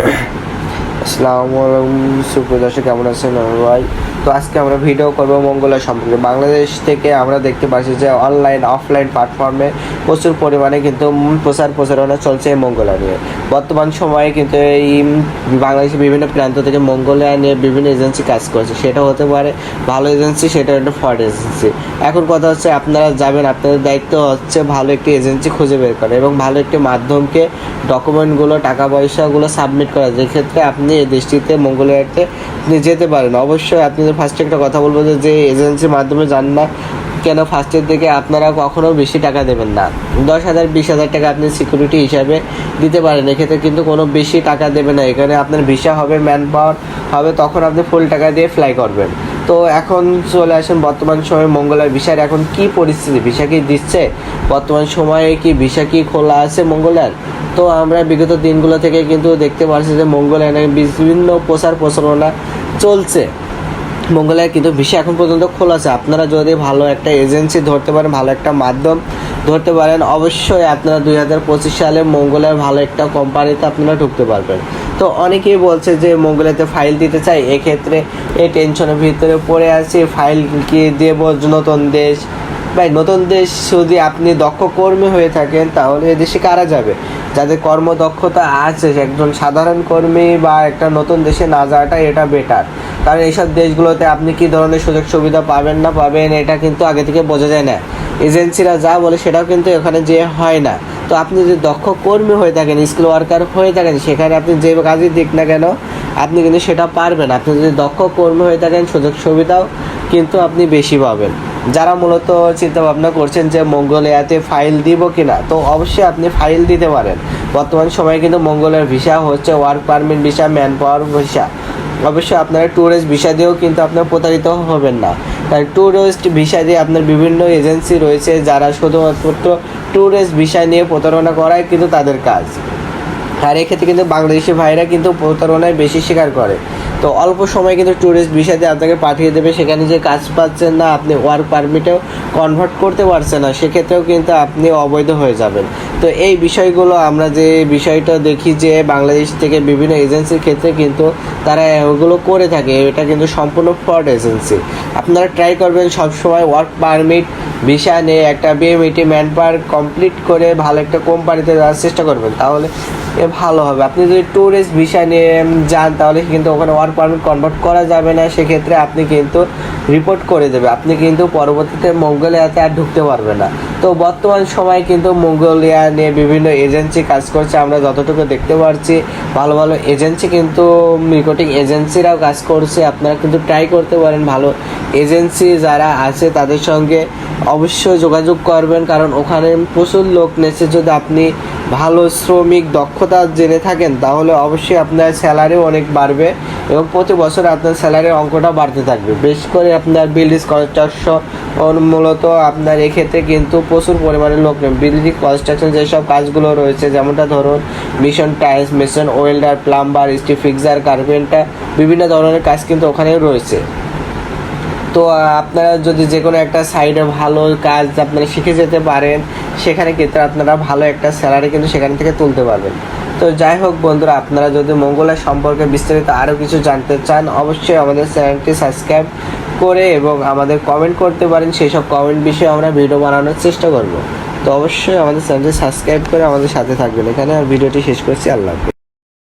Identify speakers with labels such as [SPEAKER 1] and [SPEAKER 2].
[SPEAKER 1] Yeah. আসসালামু আলাইকুম, সুপ্রিয় দর্শক, কেমন আছেন? ভাই। তো আজকে আমরা ভিডিও করব মঙ্গলা সম্পর্কে। বাংলাদেশ থেকে আমরা দেখতে পাচ্ছি যে অনলাইন অফলাইন প্ল্যাটফর্মে প্রচুর পরিমাণে কিন্তু প্রচার প্রচারণা চলছে এই মঙ্গলা নিয়ে। বর্তমান সময়ে কিন্তু এই বাংলাদেশের বিভিন্ন প্রান্ত থেকে মঙ্গলা নিয়ে বিভিন্ন এজেন্সি কাজ করছে। সেটা হতে পারে ভালো এজেন্সি সেটা একটা ফ্রড এজেন্সি এখন কথা হচ্ছে, আপনারা যাবেন, আপনাদের দায়িত্ব হচ্ছে ভালো একটি এজেন্সি খুঁজে বের করা এবং ভালো একটি মাধ্যমকে ডকুমেন্টগুলো টাকা পয়সাগুলো সাবমিট করা। যেক্ষেত্রে আপনি এই দেশটিতে মঙ্গলবারতে আপনি যেতে পারেন অবশ্যই আপনাদের ফার্স্টে একটা কথা বলব যে যে এজেন্সির মাধ্যমে যান না কেন ফার্স্টের দিকে আপনারা কখনো বেশি টাকা দেবেন না। দশ হাজার, বিশ হাজার টাকা আপনি সিকিউরিটি হিসাবে দিতে পারেন। এক্ষেত্রে কিন্তু কোনো বেশি টাকা দেবে না। এখানে আপনার ভিসা হবে ম্যান পাওয়ার হবে, তখন আপনি ফুল টাকা দিয়ে ফ্লাই করবেন। তো এখন চলে আসেন বর্তমান সময়ে মঙ্গলার ভিসার। এখন কি পরিস্থিতি? ভিসা কি দিচ্ছে? বর্তমান সময়ে কি ভিসা কি খোলা আছে মঙ্গলার? তো আমরা বিগত দিনগুলো থেকে কিন্তু দেখতে পাচ্ছি যে মঙ্গলায় বিভিন্ন প্রচার প্রচারণা চলছে। মঙ্গলায় কিন্তু ভিসা এখন পর্যন্ত খোলা আছে। আপনারা যদি ভালো একটা এজেন্সি ধরতে পারেন, ভালো একটা মাধ্যম ধরতে পারেন, অবশ্যই আপনারা দুই হাজার পঁচিশ সালে মঙ্গলের ভালো একটা কোম্পানিতে আপনারা ঢুকতে পারবেন। তো অনেকেই বলছে যে মঙ্গলেতে ফাইল দিতে চাই, এক্ষেত্রে এই টেনশনের ভিতরে পড়ে আছি। ফাইল কি দেব? নতুন দেশ ভাই, নতুন দেশ যদি আপনি দক্ষ কর্মী হয়ে থাকেন, তাহলে এ দেশে কারা যাবে? যাদের কর্মদক্ষতা আছে, একজন সাধারণ কর্মী বা একটা নতুন দেশে না যাওয়াটা এটা বেটার কারণ এইসব দেশগুলোতে আপনি কি ধরনের সুযোগ সুবিধা পাবেন না পাবেন, এটা কিন্তু আগে থেকে বোঝা যায় না। এজেন্সিরা যা বলে, সেটাও কিন্তু এখানে যে হয় না। তো আপনি যদি দক্ষ কর্মী হয়ে থাকেন স্কিল ওয়ার্কার হয়ে থাকেন, সেখানে আপনি যে কাজই দিক না কেন, আপনি কিন্তু সেটা পারবেন। আপনি যদি দক্ষ কর্মী হয়ে থাকেন, সুযোগ সুবিধাও কিন্তু আপনি বেশি পাবেন। যারা মূলত চিন্তা ভাবনা করছেন যে মঙ্গোলিয়াতে ফাইল দিব কিনা, তো অবশ্যই আপনি ফাইল দিতে পারেন। বর্তমান সময়ে কিন্তু মঙ্গলের ভিসা হচ্ছে work permit visa man power visa অবশ্যই আপনারা ট্যুরিস্ট ভিসা দিয়েও কিন্তু আপনার প্রতারিত হবেন না। তাই ট্যুরিস্ট ভিসা দিয়ে আপনার বিভিন্ন এজেন্সি রয়েছে যারা শুধুমাত্র ট্যুরিস্ট ভিসা নিয়ে প্রতারণা করায় কিন্তু তাদের কাজ। আর এক্ষেত্রে কিন্তু বাংলাদেশি ভাইরা কিন্তু প্রতারণায় বেশি স্বীকার করে। তো অল্প সময় কিন্তু ট্যুরিস্ট ভিসাতে আপনাকে পাঠিয়ে দেবে, সেখানে যে কাজ পাচ্ছেন না, আপনি ওয়ার্ক পারমিটেও কনভার্ট করতে পারছেন না, সেক্ষেত্রেও কিন্তু আপনি অবৈধ হয়ে যাবেন। তো এই বিষয়গুলো আমরা যে বিষয়টা দেখি যে বাংলাদেশ থেকে বিভিন্ন এজেন্সির ক্ষেত্রে কিন্তু তারা ওগুলো করে থাকে, এটা কিন্তু সম্পূর্ণ ফ্রড এজেন্সি আপনারা ট্রাই করবেন সবসময় ওয়ার্ক পারমিট ভিসা নিয়ে একটা বিএমইটি ম্যান পাওয়ার কমপ্লিট করে ভালো একটা কোম্পানিতে যাওয়ার চেষ্টা করবেন। তাহলে ভালো হবে। আপনি যদি ট্যুরিস্ট ভিসা নিয়ে যান, তাহলে কিন্তু ওখানে ওয়ার্ক পারমিট কনভার্ট করা যাবে না। সেক্ষেত্রে আপনি কিন্তু রিপোর্ট করে দেবে। আপনি কিন্তু পরবর্তীতে মঙ্গোলিয়াতে আর ঢুকতে পারবে না। তো বর্তমান সময়ে কিন্তু মঙ্গোলিয়া নিয়ে বিভিন্ন এজেন্সি কাজ করছে। আমরা যতটুকু দেখতে পারছি, ভালো ভালো এজেন্সি কিন্তু রিক্রুটিং এজেন্সিরাও কাজ করছে। আপনারা কিন্তু ট্রাই করতে পারেন। ভালো এজেন্সি যারা আছে, তাদের সঙ্গে অবশ্যই যোগাযোগ করবেন। কারণ ওখানে প্রচুর লোক নেছে। যদি আপনি ভালো শ্রমিক দক্ষতা জেনে থাকেন, তাহলে অবশ্যই আপনার স্যালারিও অনেক বাড়বে এবং প্রতি বছর আপনার স্যালারির অঙ্কটা বাড়তে থাকবে। বেশ করে আপনার বিল্ডিং কনস্ট্রাকশন মূলত আপনার এক্ষেত্রে কিন্তু প্রচুর পরিমাণে লোক বিল্ডিং কনস্ট্রাকশন যেসব কাজগুলো রয়েছে, যেমনটা ধরুন mason tiles mason welder plumber steel fixer carpenter বিভিন্ন ধরনের কাজ কিন্তু ওখানেও রয়েছে। তো আপনারা যদি যে কোনো একটা সাইডে ভালো কাজ আপনারা শিখে যেতে পারেন, সেখানে কিন্তু আপনারা ভালো একটা স্যালারি কিন্তু সেখান থেকে তুলতে পারবেন। তো যাই হোক বন্ধুরা, আপনারা যদি মঙ্গলের সম্পর্কে বিস্তারিত আরও কিছু জানতে চান, অবশ্যই আমাদের চ্যানেলটি সাবস্ক্রাইব করে এবং আমাদের কমেন্ট করতে পারেন। সেই সব কমেন্ট বিষয়ে আমরা ভিডিও বানানোর চেষ্টা করব। তো অবশ্যই আমাদের চ্যানেলটি সাবস্ক্রাইব করে আমাদের সাথে থাকবেন। এখানে আর ভিডিওটি শেষ করছি। আল্লাহ।